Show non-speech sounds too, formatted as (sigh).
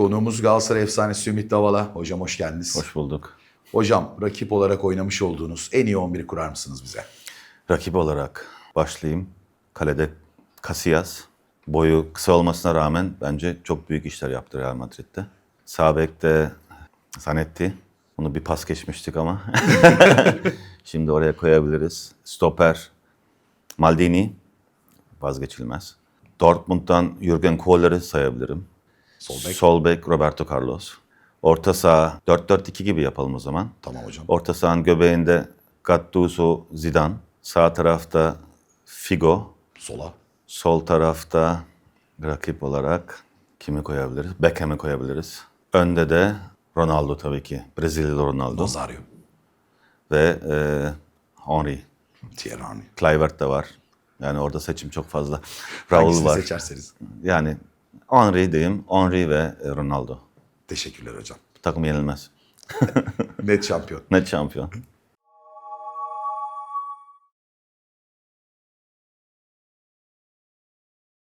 Konuğumuz Galatasaray efsanesi Ümit Davala. Hocam hoş geldiniz. Hoş bulduk. Hocam rakip olarak oynamış olduğunuz en iyi 11'i kurar mısınız bize? Rakip olarak başlayayım. Kalede Casillas. Boyu kısa olmasına rağmen bence çok büyük işler yaptı Real Madrid'de. Sağ bekte Zanetti. Bunu bir pas geçmiştik ama. (laughs) Şimdi oraya koyabiliriz. Stoper Maldini. Vazgeçilmez. Dortmund'dan Jürgen Kohler'i sayabilirim. Sol bek. Sol bek Roberto Carlos. Orta saha 4-4-2 gibi yapalım o zaman. Tamam hocam. Orta sahanın göbeğinde Gattuso, Zidane. Sağ tarafta Figo. Sola. Sol tarafta rakip olarak kimi koyabiliriz? Beckham'ı koyabiliriz. Önde de Ronaldo tabii ki. Brezilyalı Ronaldo. Nazario. Ve e, Henry. Thierry Henry. Kluivert de var. Yani orada seçim çok fazla. Raul Hangisini var. seçerseniz. Yani Henry diyeyim. Henry ve e, Ronaldo. Teşekkürler hocam. Takım yenilmez. (laughs) Net şampiyon. Net şampiyon.